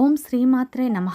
ఓం శ్రీమాత్రే నమ.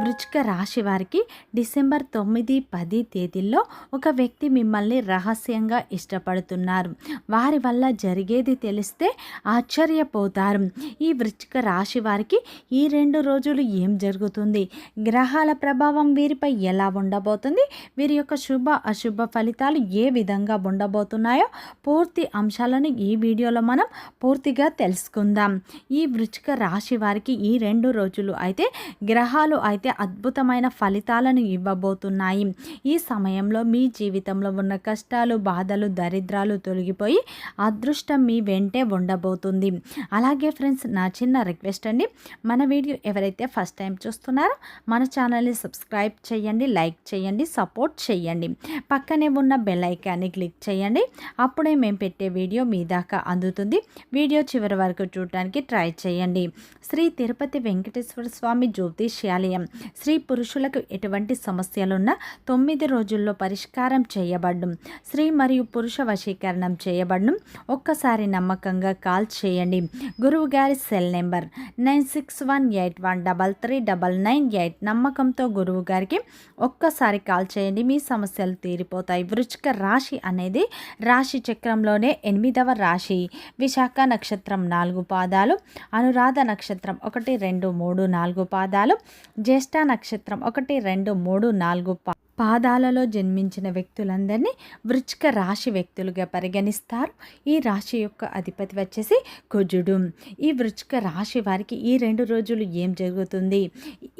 వృచ్చిక రాశి వారికి డిసెంబర్ తొమ్మిది పది తేదీల్లో ఒక వ్యక్తి మిమ్మల్ని రహస్యంగా ఇష్టపడుతున్నారు. వారి వల్ల జరిగేది తెలిస్తే ఆశ్చర్యపోతారు. ఈ వృచ్చిక రాశి వారికి ఈ రెండు రోజులు ఏం జరుగుతుంది? గ్రహాల ప్రభావం వీరిపై ఎలా ఉండబోతుంది? వీరి యొక్క శుభ అశుభ ఫలితాలు ఏ విధంగా ఉండబోతున్నాయో పూర్తి అంశాలను ఈ వీడియోలో మనం పూర్తిగా తెలుసుకుందాం. ఈ వృచ్చిక రాశి వారికి ఈ రెండు రోజులు అయితే గ్రహాలు అయితే అద్భుతమైన ఫలితాలను ఇవ్వబోతున్నాయి. ఈ సమయంలో మీ జీవితంలో ఉన్న కష్టాలు బాధలు దరిద్రాలు తొలగిపోయి అదృష్టం మీ వెంటే ఉండబోతుంది. అలాగే ఫ్రెండ్స్ నా చిన్న రిక్వెస్ట్ అండి. మన వీడియో ఎవరైతే ఫస్ట్ టైం చూస్తున్నారో మన ఛానల్ని సబ్స్క్రైబ్ చేయండి లైక్ చేయండి సపోర్ట్ చేయండి. పక్కనే ఉన్న బెల్ ఐకాన్ని క్లిక్ చేయండి. అప్పుడే మేము పెట్టే వీడియో మీ దాకా అందుతుంది. వీడియో చివరి వరకు చూడటానికి ట్రై చేయండి. శ్రీ తిరుపతి వెంకటేశ్వర స్వామి జ్యోతిష్యాలయం. స్త్రీ పురుషులకు ఎటువంటి సమస్యలున్నా తొమ్మిది రోజుల్లో పరిష్కారం చేయబడ్డం. స్త్రీ మరియు పురుష వశీకరణం చేయబడ్డం. ఒక్కసారి నమ్మకంగా కాల్ చేయండి. గురువు గారి cell number nine six one eight one double three double nine eight నమ్మకంతో గురువు గారికి ఒక్కసారి కాల్ చేయండి. మీ సమస్యలు తీరిపోతాయి. వృచ్చిక రాశి అనేది రాశి చక్రంలోనే ఎనిమిదవ రాశి. విశాఖ నక్షత్రం నాలుగు పాదాలు. అనురాధ నక్షత్రం ఒకటి రెండు మూడు నాలుగు పాదాలు జ్యేష్ఠ నక్షత్రం ఒకటి రెండు మూడు నాలుగు పా పాదాలలో జన్మించిన వ్యక్తులందరినీ వృచ్చిక రాశి వ్యక్తులుగా పరిగణిస్తారు. ఈ రాశి యొక్క అధిపతి వచ్చేసి కుజుడు. ఈ వృచ్చిక రాశి వారికి ఈ రెండు రోజులు ఏం జరుగుతుంది?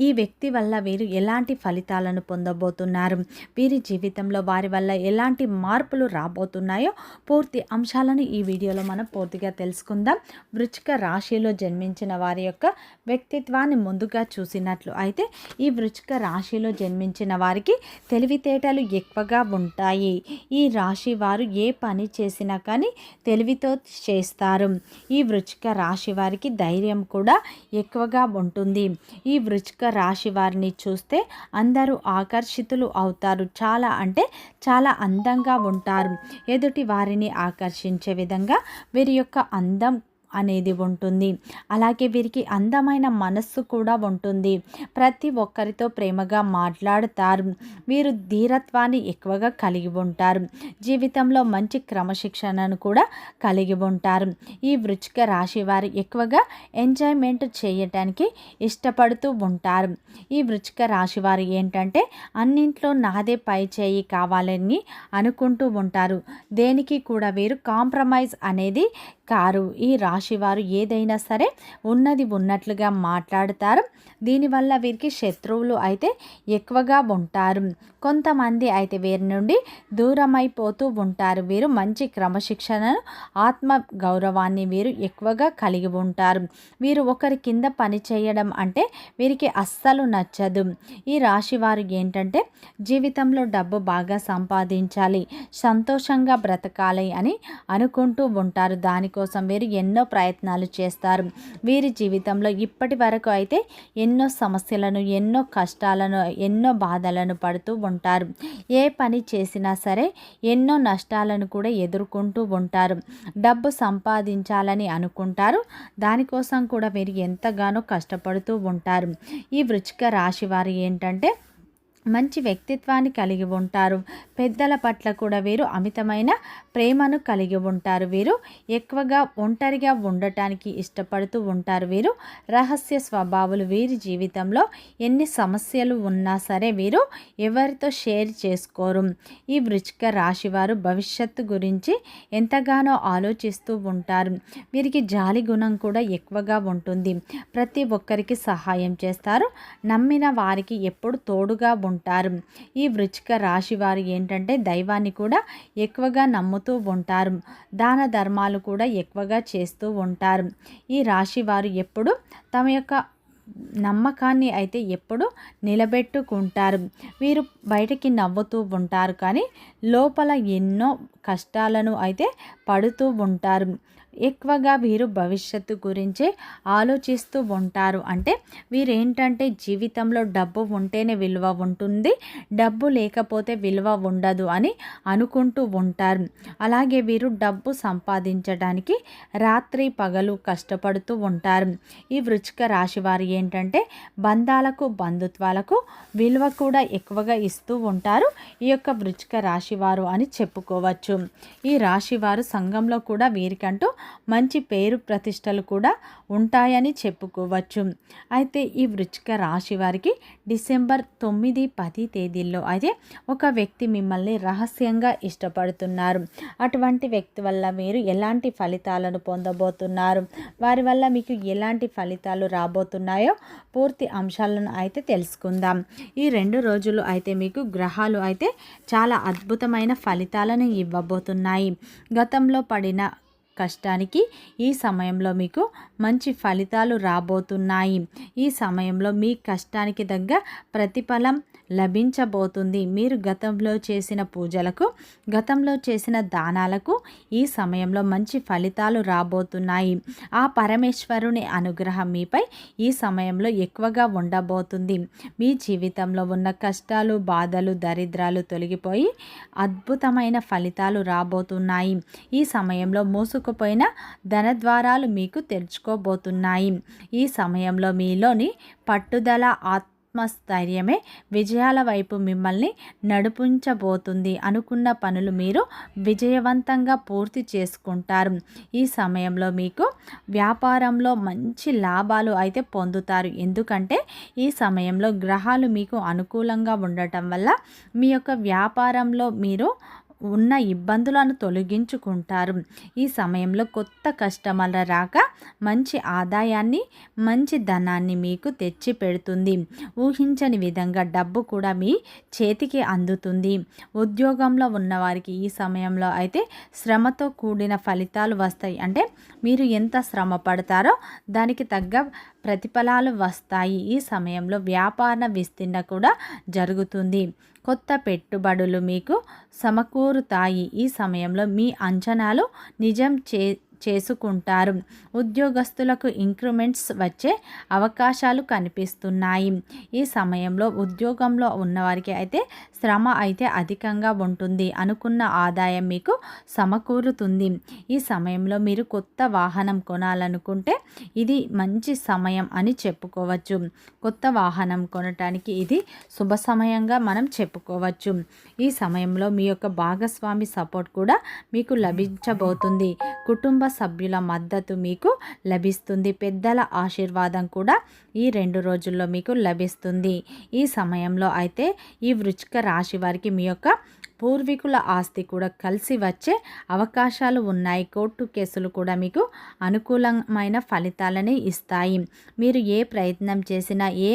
ఈ వ్యక్తి వల్ల వీరు ఎలాంటి ఫలితాలను పొందబోతున్నారు? వీరి జీవితంలో వారి వల్ల ఎలాంటి మార్పులు రాబోతున్నాయో పూర్తి అంశాలను ఈ వీడియోలో మనం పూర్తిగా తెలుసుకుందాం. వృచ్చిక రాశిలో జన్మించిన వారి యొక్క వ్యక్తిత్వాన్ని ముందుగా చూసినట్లు అయితే ఈ వృచ్చిక రాశిలో జన్మించిన వారికి తెలివితేటలు ఎక్కువగా ఉంటాయి. ఈ రాశి వారు ఏ పని చేసినా కానీ తెలివితో చేస్తారు. ఈ వృచ్చిక రాశి వారికి ధైర్యం కూడా ఎక్కువగా ఉంటుంది. ఈ వృచ్చిక రాశి వారిని చూస్తే అందరూ ఆకర్షితులు అవుతారు. చాలా అంటే చాలా అందంగా ఉంటారు. ఎదుటి వారిని ఆకర్షించే విధంగా వీరి యొక్క అందం అనేది ఉంటుంది. అలాగే వీరికి అందమైన మనస్సు కూడా ఉంటుంది. ప్రతి ఒక్కరితో ప్రేమగా మాట్లాడుతారు. వీరు ధీరత్వాన్ని ఎక్కువగా కలిగి ఉంటారు. జీవితంలో మంచి క్రమశిక్షణను కూడా కలిగి ఉంటారు. ఈ వృచ్చిక రాశి వారు ఎక్కువగా ఎంజాయ్మెంట్ చేయటానికి ఇష్టపడుతూ ఉంటారు. ఈ వృచ్చిక రాశి వారు ఏంటంటే అన్నింట్లో నాదే పై చేయి కావాలని అనుకుంటూ ఉంటారు. దేనికి కూడా వీరు కాంప్రమైజ్ అనేది కారు ఈ రాశివారు ఏదైనా సరే ఉన్నది ఉన్నట్లుగా మాట్లాడతారు. దీనివల్ల వీరికి శత్రువులు అయితే ఎక్కువగా ఉంటారు. కొంతమంది అయితే వీరి నుండి దూరమైపోతూ ఉంటారు. వీరు మంచి క్రమశిక్షణను ఆత్మ గౌరవాన్ని వీరు ఎక్కువగా కలిగి ఉంటారు. వీరు ఒకరి కింద పని చేయడం అంటే వీరికి అస్సలు నచ్చదు. ఈ రాశి వారు ఏంటంటే జీవితంలో డబ్బు బాగా సంపాదించాలి సంతోషంగా బ్రతకాలి అని అనుకుంటూ ఉంటారు. దానికోసం కోసం వీరు ఎన్నో ప్రయత్నాలు చేస్తారు. వీరి జీవితంలో ఇప్పటి వరకు అయితే ఎన్నో సమస్యలను ఎన్నో కష్టాలను ఎన్నో బాధలను పడుతూ ఉంటారు. ఏ పని చేసినా సరే ఎన్నో నష్టాలను కూడా ఎదుర్కొంటూ ఉంటారు. డబ్బు సంపాదించాలని అనుకుంటారు. దానికోసం కూడా వీరు ఎంతగానో కష్టపడుతూ ఉంటారు. ఈ వృచ్చిక రాశి వారు ఏంటంటే మంచి వ్యక్తిత్వాన్ని కలిగి ఉంటారు. పెద్దల పట్ల కూడా వీరు అమితమైన ప్రేమను కలిగి ఉంటారు. వీరు ఎక్కువగా ఒంటరిగా ఉండటానికి ఇష్టపడుతూ ఉంటారు. వీరు రహస్య స్వభావాలు వీరి జీవితంలో ఎన్ని సమస్యలు ఉన్నా సరే వీరు ఎవరితో షేర్ చేసుకోరు. ఈ వృచ్చిక రాశి వారు భవిష్యత్తు గురించి ఎంతగానో ఆలోచిస్తూ ఉంటారు. వీరికి జాలి గుణం కూడా ఎక్కువగా ఉంటుంది. ప్రతి ఒక్కరికి సహాయం చేస్తారు. నమ్మిన వారికి ఎప్పుడు తోడుగా ఉంటారు. ఈ వృచ్చిక రాశి వారు ఏంటంటే దైవాన్ని కూడా ఎక్కువగా నమ్ముతూ ఉంటారు. దాన ధర్మాలు కూడా ఎక్కువగా చేస్తూ ఉంటారు. ఈ రాశి వారు ఎప్పుడు తమ యొక్క నమ్మకాన్ని అయితే ఎప్పుడు నిలబెట్టుకుంటారు. వీరు బయటకి నవ్వుతూ ఉంటారు కానీ లోపల ఎన్నో కష్టాలను అయితే పడుతూ ఉంటారు. ఎక్కువగా వీరు భవిష్యత్తు గురించే ఆలోచిస్తూ ఉంటారు. అంటే వీరేంటంటే జీవితంలో డబ్బు ఉంటేనే విలువ ఉంటుంది డబ్బు లేకపోతే విలువ ఉండదు అని అనుకుంటూ ఉంటారు. అలాగే వీరు డబ్బు సంపాదించడానికి రాత్రి పగలు కష్టపడుతూ ఉంటారు. ఈ వృచ్చిక రాశి వారు ఏంటంటే బంధాలకు బంధుత్వాలకు విలువ కూడా ఎక్కువగా ఇస్తూ ఉంటారు. ఈ యొక్క వృచ్చిక రాశి వారు అని చెప్పుకోవచ్చు. ఈ రాశి వారు సంఘంలో కూడా వీరికంటూ మంచి పేరు ప్రతిష్టలు కూడా ఉంటాయని చెప్పుకోవచ్చు. అయితే ఈ వృచ్చిక రాశి వారికి డిసెంబర్ తొమ్మిది పది తేదీల్లో అయితే ఒక వ్యక్తి మిమ్మల్ని రహస్యంగా ఇష్టపడుతున్నారు. అటువంటి వ్యక్తి వల్ల మీరు ఎలాంటి ఫలితాలను పొందబోతున్నారు? వారి వల్ల మీకు ఎలాంటి ఫలితాలు రాబోతున్నాయో పూర్తి అంశాలను అయితే తెలుసుకుందాం. ఈ రెండు రోజులు అయితే మీకు గ్రహాలు అయితే చాలా అద్భుతమైన ఫలితాలను ఇవ్వబోతున్నాయి. గతంలో పడిన కష్టానికి ఈ సమయంలో మీకు మంచి ఫలితాలు రాబోతున్నాయి. ఈ సమయంలో మీ కష్టానికి తగ్గ ప్రతిఫలం లభించబోతుంది. మీరు గతంలో చేసిన పూజలకు గతంలో చేసిన దానాలకు ఈ సమయంలో మంచి ఫలితాలు రాబోతున్నాయి. ఆ పరమేశ్వరుని అనుగ్రహం మీపై ఈ సమయంలో ఎక్కువగా ఉండబోతుంది. మీ జీవితంలో ఉన్న కష్టాలు బాధలు దరిద్రాలు తొలగిపోయి అద్భుతమైన ఫలితాలు రాబోతున్నాయి. ఈ సమయంలో మూసుకుపోయిన ధనద్వారాలు మీకు తెరుచుకోబోతున్నాయి. ఈ సమయంలో మీలోని పట్టుదల ఆత్మ ఆత్మస్థైర్యమే విజయాల వైపు మిమ్మల్ని నడిపించబోతుంది అనుకున్న పనులు మీరు విజయవంతంగా పూర్తి చేసుకుంటారు. ఈ సమయంలో మీకు వ్యాపారంలో మంచి లాభాలు అయితే పొందుతారు. ఎందుకంటే ఈ సమయంలో గ్రహాలు మీకు అనుకూలంగా ఉండటం వల్ల మీ యొక్క వ్యాపారంలో మీరు ఉన్న ఇబ్బందులను తొలగించుకుంటారు. ఈ సమయంలో కొత్త కస్టమర్ల రాక మంచి ఆదాయాన్ని మంచి ధనాన్ని మీకు తెచ్చి పెడుతుంది ఊహించని విధంగా డబ్బు కూడా మీ చేతికి అందుతుంది. ఉద్యోగంలో ఉన్నవారికి ఈ సమయంలో అయితే శ్రమతో కూడిన ఫలితాలు వస్తాయి. అంటే మీరు ఎంత శ్రమ పడతారో దానికి తగ్గ ప్రతిఫలాలు వస్తాయి. ఈ సమయంలో వ్యాపార విస్తీర్ణ కూడా జరుగుతుంది. కొత్త పెట్టుబడులు మీకు సమకూరుతాయి. ఈ సమయంలో మీ అంచనాలు నిజం చే చేసుకుంటారు. ఉద్యోగస్తులకు ఇంక్రిమెంట్స్ వచ్చే అవకాశాలు కనిపిస్తున్నాయి. ఈ సమయంలో ఉద్యోగంలో ఉన్నవారికి అయితే శ్రమ అయితే అధికంగా ఉంటుంది అనుకున్న ఆదాయం మీకు సమకూరుతుంది. ఈ సమయంలో మీరు కొత్త వాహనం కొనాలనుకుంటే ఇది మంచి సమయం అని చెప్పుకోవచ్చు. కొత్త వాహనం కొనటానికి ఇది శుభ సమయంగా మనం చెప్పుకోవచ్చు. ఈ సమయంలో మీ యొక్క భాగస్వామి సపోర్ట్ కూడా మీకు లభించబోతుంది. కుటుంబ సభ్యుల మద్దతు మీకు లభిస్తుంది. పెద్దల ఆశీర్వాదం కూడా ఈ రెండు రోజుల్లో మీకు లభిస్తుంది. ఈ సమయంలో అయితే ఈ వృచ్చిక రాశి వారికి మీ యొక్క పూర్వీకుల ఆస్తి కూడా కలిసి వచ్చే అవకాశాలు ఉన్నాయి. కోర్టు కేసులు కూడా మీకు అనుకూలమైన ఫలితాలని ఇస్తాయి. మీరు ఏ ప్రయత్నం చేసినా ఏ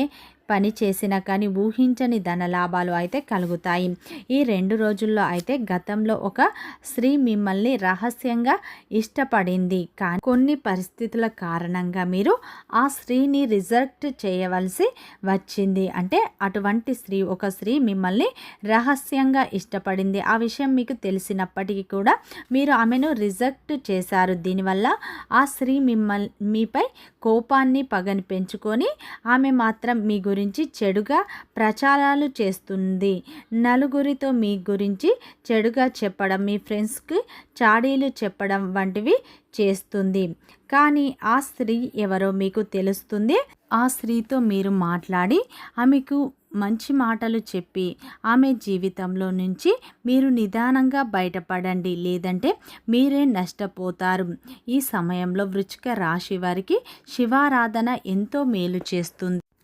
పని చేసినా కానీ ఊహించని ధన లాభాలు అయితే కలుగుతాయి. ఈ రెండు రోజుల్లో అయితే గతంలో ఒక స్త్రీ మిమ్మల్ని రహస్యంగా ఇష్టపడింది. కానీ కొన్ని పరిస్థితుల కారణంగా మీరు ఆ స్త్రీని రిజెక్ట్ చేయవలసి వచ్చింది. అంటే అటువంటి స్త్రీ ఒక స్త్రీ మిమ్మల్ని రహస్యంగా ఇష్టపడింది. ఆ విషయం మీకు తెలిసినప్పటికీ కూడా మీరు ఆమెను రిజెక్ట్ చేశారు. దీనివల్ల ఆ స్త్రీ మిమ్మల్ని మీపై కోపాన్ని పగని పెంచుకొని ఆమె మాత్రం మీ గురించి గురించి చెడుగా ప్రచారాలు చేస్తుంది. నలుగురితో మీ గురించి చెడుగా చెప్పడం మీ ఫ్రెండ్స్కి చాడీలు చెప్పడం వంటివి చేస్తుంది. కానీ ఆ స్త్రీ ఎవరో మీకు తెలుస్తుంది. ఆ స్త్రీతో మీరు మాట్లాడి ఆమెకు మంచి మాటలు చెప్పి ఆమె జీవితంలో నుంచి మీరు నిదానంగా బయటపడండి. లేదంటే మీరే నష్టపోతారు. ఈ సమయంలో వృచ్చిక రాశి వారికి శివారాధన ఎంతో మేలు చేస్తుంది.